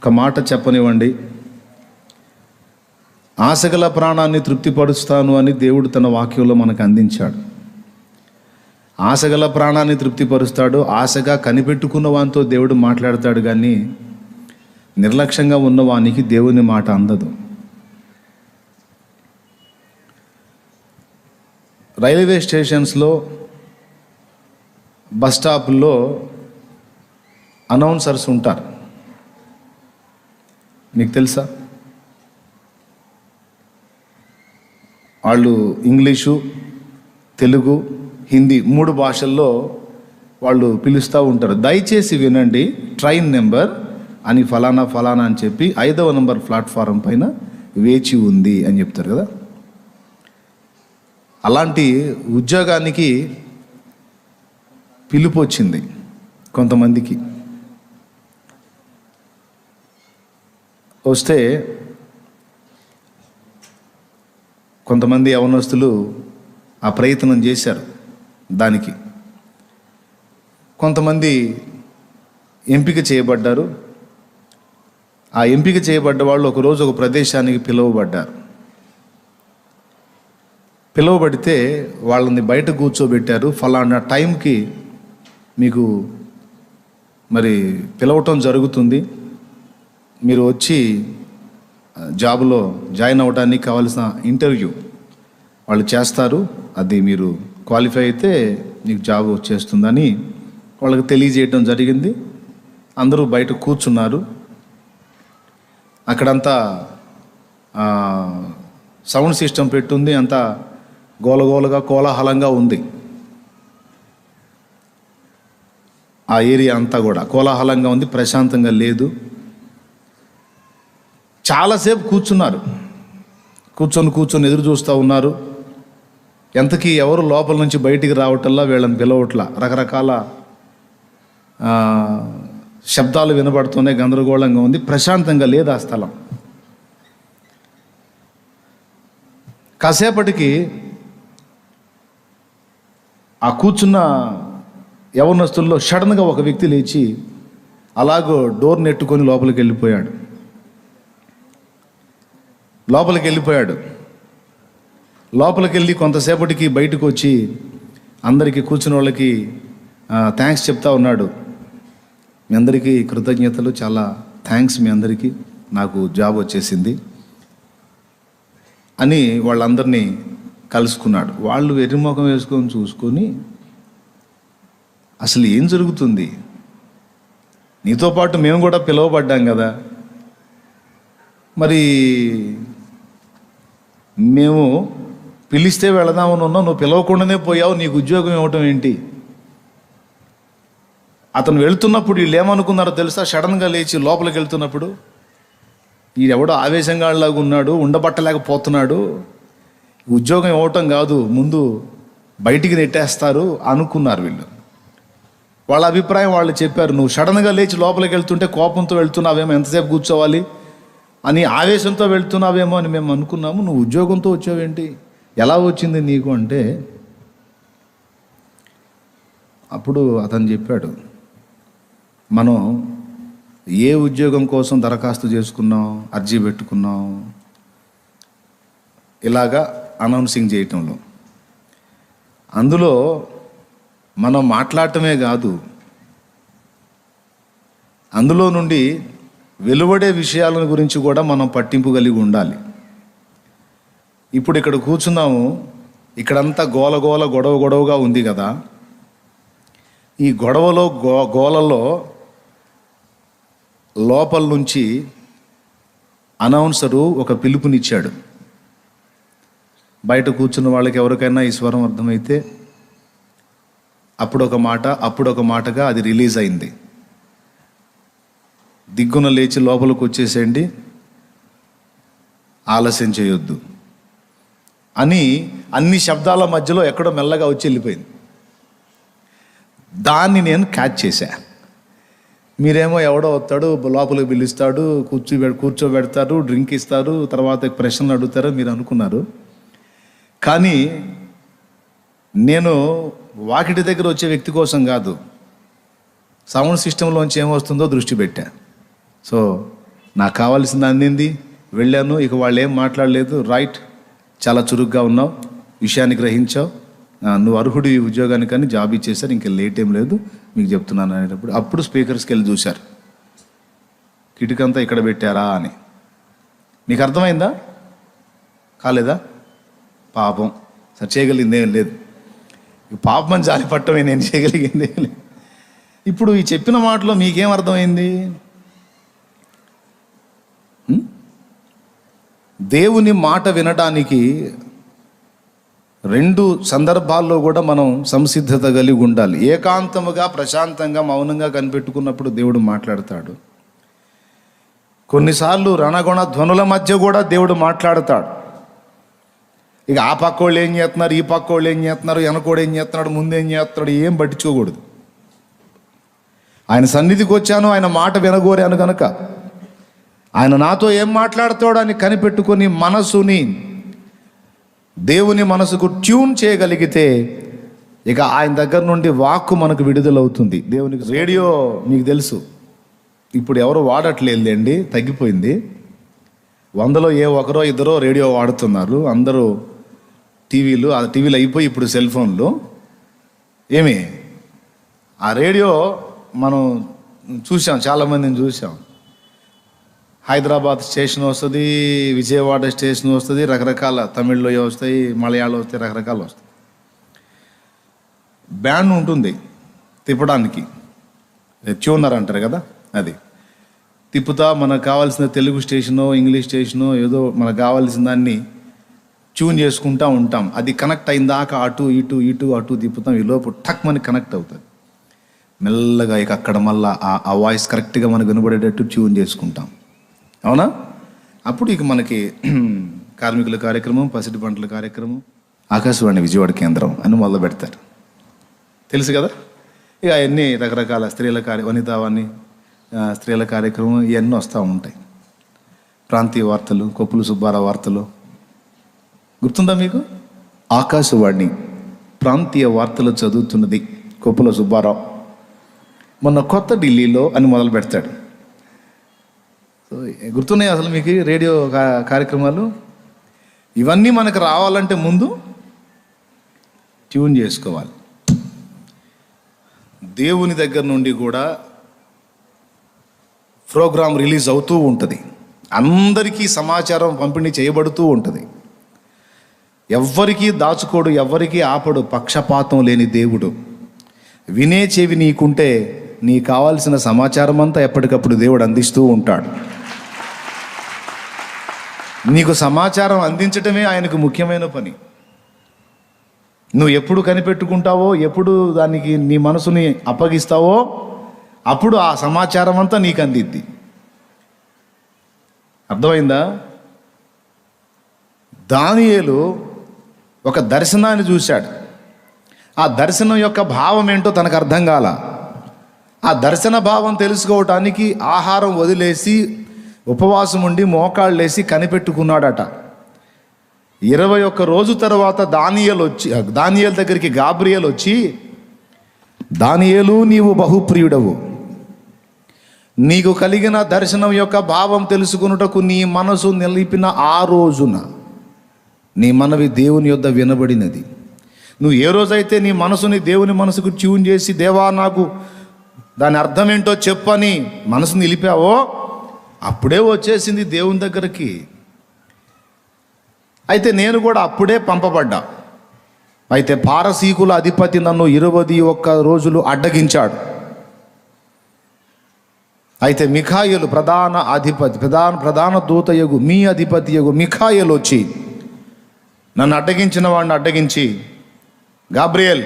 ఒక మాట చెప్పనివ్వండి. ఆశగల ప్రాణాన్ని తృప్తిపరుస్తాను అని దేవుడు తన వాక్యంలో మనకు అందించాడు. ఆశగల ప్రాణాన్ని తృప్తిపరుస్తాడు ఆశగా కనిపెట్టుకున్న వానితో దేవుడు మాట్లాడతాడు కానీ నిర్లక్ష్యంగా ఉన్న వానికి దేవుని మాట అందదు. రైల్వే స్టేషన్స్లో బస్ స్టాపుల్లో అనౌన్సర్స్ ఉంటారు. మీకు తెలుసా? వాళ్ళు ఇంగ్లీషు తెలుగు హిందీ మూడు భాషల్లో వాళ్ళు పిలుస్తూ ఉంటారు. దయచేసి వినండి ట్రైన్ నెంబర్ అని ఫలానా ఫలానా అని చెప్పి ఐదవ నెంబర్ ప్లాట్ఫారం పైన వేచి ఉంది అని చెప్తారు కదా? అలాంటి ఉద్యోగానికి పిలుపు వచ్చింది కొంతమందికి. వస్తే కొంతమంది యవనస్తులు ఆ ప్రయత్నం చేశారు దానికి. కొంతమంది ఎంపిక చేయబడ్డారు. ఆ ఎంపిక చేయబడ్డ వాళ్ళు ఒకరోజు ఒక ప్రదేశానికి పిలువబడ్డారు. పిలువబడితే వాళ్ళని బయట కూర్చోబెట్టారు. ఫలానా టైంకి మీకు మరి పిలవటం జరుగుతుంది. మీరు వచ్చి జాబ్లో జాయిన్ అవ్వడానికి కావాల్సిన ఇంటర్వ్యూ వాళ్ళు చేస్తారు. అది మీరు క్వాలిఫై అయితే మీకు జాబ్ వచ్చేస్తుందని వాళ్ళకి తెలియజేయడం జరిగింది. అందరూ బయట కూర్చున్నారు. అక్కడంతా సౌండ్ సిస్టమ్ పెట్టుంది. అంతా గోలగోలగా కోలాహలంగా ఉంది. ఆ ఏరియా అంతా కూడా కోలాహలంగా ఉంది. ప్రశాంతంగా లేదు. చాలాసేపు కూర్చున్నారు. కూర్చొని కూర్చొని ఎదురు చూస్తూ ఉన్నారు. ఎంతకీ ఎవరు లోపల నుంచి బయటికి రావటల్లా వీళ్ళని పిలవట్లా రకరకాల శబ్దాలు వినబడుతూనే గందరగోళంగా ఉంది. ప్రశాంతంగా లేదు ఆ స్థలం. కాసేపటికి ఆ కూర్చున్న యవనస్తుల్లో సడన్గా ఒక వ్యక్తి లేచి అలాగో డోర్ నెట్టుకొని లోపలికి వెళ్ళిపోయాడు. లోపలికి వెళ్ళిపోయాడు. లోపలికి వెళ్ళి కొంతసేపటికి బయటకు వచ్చి అందరికీ కూర్చున్న వాళ్ళకి థ్యాంక్స్ చెప్తా ఉన్నాడు. మీ అందరికీ కృతజ్ఞతలు చాలా థ్యాంక్స్ మీ అందరికీ. నాకు జాబ్ వచ్చేసింది అని వాళ్ళందరినీ కలుసుకున్నాడు. వాళ్ళు వెర్రిముఖం వేసుకొని చూసుకొని అసలు ఏం జరుగుతుంది? నీతో పాటు మేము కూడా పిలువబడ్డాం కదా. మరి మేము పిలిస్తే వెళదామని ఉన్నావు నువ్వు పిలవకుండానే పోయావు నీకు ఉద్యోగం ఇవ్వటం ఏంటి? అతను వెళ్తున్నప్పుడు వీళ్ళు ఏమనుకున్నారో తెలుసా? సడన్గా లేచి లోపలికి వెళ్తున్నప్పుడు ఈడెవడో ఆవేశంగా లాగా ఉన్నాడు ఉండబట్టలేకపోతున్నాడు. ఉద్యోగం ఇవ్వటం కాదు ముందు బయటికి నెట్టేస్తారు అనుకున్నారు వీళ్ళు. వాళ్ళ అభిప్రాయం వాళ్ళు చెప్పారు నువ్వు సడన్గా లేచి లోపలికి వెళ్తుంటే కోపంతో వెళ్తున్నావేమో ఎంతసేపు కూర్చోవాలి? అని ఆవేశంతో వెళ్తున్నావేమో అని మేము అనుకున్నాము. నువ్వు ఉద్యోగంతో వచ్చావేంటి? ఎలా వచ్చింది నీకు అంటే అప్పుడు అతను చెప్పాడు మనం ఏ ఉద్యోగం కోసం దరఖాస్తు చేసుకున్నాం అర్జీ పెట్టుకున్నాం ఇలాగా అనౌన్సింగ్ చేయటంలో. అందులో మనం మాట్లాడటమే కాదు అందులో నుండి వెలువడే విషయాల గురించి కూడా మనం పట్టింపు కలిగి ఉండాలి. ఇప్పుడు ఇక్కడ కూర్చున్నాము. ఇక్కడంతా గోల గోల గొడవ గొడవగా ఉంది కదా. ఈ గొడవలో గో గోలలో లోపల నుంచి అనౌన్సరు ఒక పిలుపునిచ్చాడు. బయట కూర్చున్న వాళ్ళకి ఎవరికైనా ఈ స్వరం అర్థమైతే అప్పుడు ఒక మాట అప్పుడొక మాటగా అది రిలీజ్ అయింది. దిగ్గున లేచి లోపలికి వచ్చేసేయండి. ఆలస్యం చేయొద్దు. అని అన్ని శబ్దాల మధ్యలో ఎక్కడో మెల్లగా వచ్చి వెళ్ళిపోయింది. దాన్ని నేను క్యాచ్ చేశా. మీరేమో ఎవడో వస్తాడు లోపలికి పిలుస్తాడు కూర్చోబె కూర్చోబెడతారు డ్రింక్ ఇస్తారు తర్వాత ప్రశ్నలు అడుగుతారు మీరు అనుకున్నారు. కానీ నేను వాకిటి దగ్గర వచ్చే వ్యక్తి కోసం కాదు సౌండ్ సిస్టంలోంచి ఏమొస్తుందో దృష్టి పెట్టా. సో నాకు కావాల్సింది అందింది. వెళ్ళాను. ఇక వాళ్ళు ఏం మాట్లాడలేదు. రైట్. చాలా చురుగ్గా ఉన్నావు. విషయాన్ని గ్రహించావు. నువ్వు అర్హుడు ఈ ఉద్యోగానికి కానీ జాబ్ ఇచ్చేసారు. ఇంకా లేట్ ఏం లేదు. మీకు చెప్తున్నాను అనేటప్పుడు. అప్పుడు స్పీకర్స్కి వెళ్ళి చూశారు. కిటికంతా ఇక్కడ పెట్టారా అని. నీకు అర్థమైందా? కాలేదా? పాపం. సరే చేయగలిగిందేం లేదు. పాపం అని జాలి పట్టమే నేను చేయగలిగిందే లేదు. ఇప్పుడు ఈ చెప్పిన మాటలో మీకేం అర్థమైంది? దేవుని మాట వినడానికి రెండు సందర్భాల్లో కూడా మనం సంసిద్ధత కలిగి ఉండాలి. ఏకాంతముగా ప్రశాంతంగా మౌనంగా కనిపెట్టుకున్నప్పుడు దేవుడు మాట్లాడతాడు. కొన్నిసార్లు రణగుణ ధ్వనుల మధ్య కూడా దేవుడు మాట్లాడతాడు. ఇక ఆ పక్క వాళ్ళు ఏం చేస్తున్నారు ఈ పక్క వాళ్ళు ఏం చేస్తున్నారు వెనకోడు ఏం చేస్తున్నాడు ముందేం చేస్తున్నాడు ఏం పట్టించుకోకూడదు. ఆయన సన్నిధికి వచ్చాను ఆయన మాట వినగోరాను కనుక ఆయన నాతో ఏం మాట్లాడతాడో అని కనిపెట్టుకొని మనసుని దేవుని మనసుకు ట్యూన్ చేయగలిగితే ఇక ఆయన దగ్గర నుండి వాక్కు మనకు విడుదలవుతుంది. దేవునికి రేడియో మీకు తెలుసు. ఇప్పుడు ఎవరు వాడట్లేదండి తగ్గిపోయింది. వందలో ఏ ఒకరో ఇద్దరో రేడియో వాడుతున్నారు. అందరూ టీవీలు ఆ టీవీలు అయిపోయి ఇప్పుడు సెల్ ఫోన్లు. ఏమి? ఆ రేడియో మనం చూసాం చాలామందిని చూసాం హైదరాబాద్ స్టేషన్ వస్తుంది విజయవాడ స్టేషన్ వస్తుంది రకరకాల తమిళ్ళో వస్తాయి మలయాళం వస్తాయి రకరకాలు వస్తాయి. బ్యాండ్ ఉంటుంది తిప్పడానికి. ట్యూనర్ అంటారు కదా అది. తిప్పుతా మనకు కావాల్సిన తెలుగు స్టేషనో ఇంగ్లీష్ స్టేషనో ఏదో మనకు కావాల్సిన దాన్ని ట్యూన్ చేసుకుంటా ఉంటాం. అది కనెక్ట్ అయిన దాకా అటు ఇటు ఇటు అటు తిప్పుతాం. ఈ లోపు టక్ మనకి కనెక్ట్ అవుతుంది. మెల్లగా ఇక అక్కడ మళ్ళీ ఆ- ఆ వాయిస్ కరెక్ట్గా మనకు వినబడేటట్టు ట్యూన్ చేసుకుంటాం. అవునా? అప్పుడు ఇక మనకి కార్మికుల కార్యక్రమం పసిడి పంటల కార్యక్రమం ఆకాశవాణి విజయవాడ కేంద్రం అని మొదలు పెడతారు. తెలుసు కదా? ఇక అవన్నీ రకరకాల స్త్రీల కార్య వనితావాణి స్త్రీల కార్యక్రమం ఇవన్నీ వస్తూ ఉంటాయి. ప్రాంతీయ వార్తలు కొప్పులు సుబ్బారావు వార్తలు. గుర్తుందా మీకు? ఆకాశవాణి ప్రాంతీయ వార్తలు చదువుతున్నది కొప్పుల సుబ్బారావు. మొన్న కొత్త ఢిల్లీలో అని మొదలు పెడతాడు. గుర్తున్నాయి అసలు మీకు రేడియో కా- కార్యక్రమాలు? ఇవన్నీ మనకు రావాలంటే ముందు ట్యూన్ చేసుకోవాలి. దేవుని దగ్గర నుండి కూడా ప్రోగ్రాం రిలీజ్ అవుతూ ఉంటుంది. అందరికీ సమాచారం పంపిణీ చేయబడుతూ ఉంటుంది. ఎవ్వరికీ దాచుకోడు ఎవ్వరికీ ఆపడు పక్షపాతం లేని దేవుడు. వినే చెవి నీకుంటే నీ కావాల్సిన సమాచారం అంతా ఎప్పటికప్పుడు దేవుడు అందిస్తూ ఉంటాడు. నీకు సమాచారం అందించటమే ఆయనకు ముఖ్యమైన పని. నువ్వు ఎప్పుడు కనిపెట్టుకుంటావో ఎప్పుడు దానికి నీ మనసుని అప్పగిస్తావో అప్పుడు ఆ సమాచారం అంతా నీకు అందిద్ది. అర్థమైందా? దానియేలు ఒక దర్శనాన్ని చూశాడు. ఆ దర్శనం యొక్క భావం ఏంటో తనకు అర్థం కాల. ఆ దర్శన భావం తెలుసుకోవటానికి ఆహారం వదిలేసి ఉపవాసం ఉండి మోకాళ్ళేసి కనిపెట్టుకున్నాడట. ఇరవై ఒక్క రోజు తర్వాత దానియలు వచ్చి దానియల దగ్గరికి గాబ్రియల్ వచ్చి దానియలు నీవు బహుప్రియుడవు. నీకు కలిగిన దర్శనం యొక్క భావం తెలుసుకున్నటకు నీ మనసు నిలిపిన ఆ రోజున నీ మనవి దేవుని యొద్ద వినబడినది. నువ్వు ఏ రోజైతే నీ మనసుని దేవుని మనసుకు ట్యూన్ చేసి దేవా నాకు దాని అర్థం ఏంటో చెప్పని మనసు నిలిపావో అప్పుడే వచ్చేసింది దేవుని దగ్గరికి. అయితే నేను కూడా అప్పుడే పంపబడ్డా. అయితే పారసీకుల అధిపతి నన్ను ఇరవది ఒక్క రోజులు అడ్డగించాడు. అయితే మిఖాయలు ప్రధాన అధిపతి ప్రధాన ప్రధాన దూతయగు మీ అధిపతి యగు మిఖాయలు వచ్చి నన్ను అడ్డగించిన వాడిని అడ్డగించి గాబ్రియల్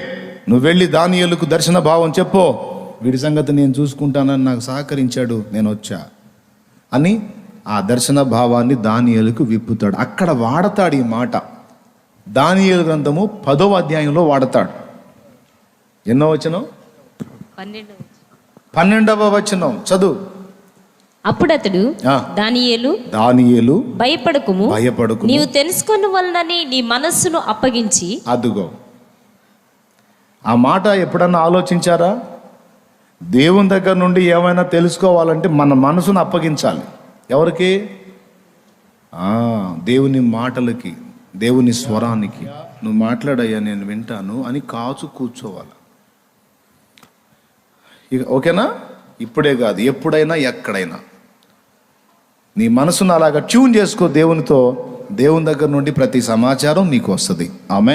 నువ్వు వెళ్ళి దానియలకు దర్శన భావం చెప్పు. వీడి సంగతి నేను చూసుకుంటానని నాకు సహకరించాడు. నేను వచ్చా. అని ఆ దర్శన భావాన్ని దానియలకు విప్పుతాడు. అక్కడ వాడతాడు ఈ మాట. దానియలు గ్రంథము పదవ అధ్యాయంలో వాడతాడు. ఎన్నో వచనం? పన్నెండు పన్నెండవ వచనం. చదువు. అప్పుడతడు ఆ. దానియేలు దానియేలు భయపడకుము. భయపడకు నీవు తెలుసుకున్న వలనని నీ మనస్సును అప్పగించి అదుగో. ఆ మాట ఎప్పుడన్నా ఆలోచించారా? దేవుని దగ్గర నుండి ఏమైనా తెలుసుకోవాలంటే మన మనసును అప్పగించాలి. ఎవరికి? ఆ, దేవుని మాటలకి దేవుని స్వరానికి. నువ్వు మాట్లాడయ్యా నేను వింటాను అని కాచు కూర్చోవాలి. ఇక ఓకేనా? ఇప్పుడే కాదు ఎప్పుడైనా ఎక్కడైనా. నీ మనసును అలాగా ట్యూన్ చేసుకో దేవునితో. దేవుని దగ్గర నుండి ప్రతి సమాచారం నీకు వస్తుంది. ఆమె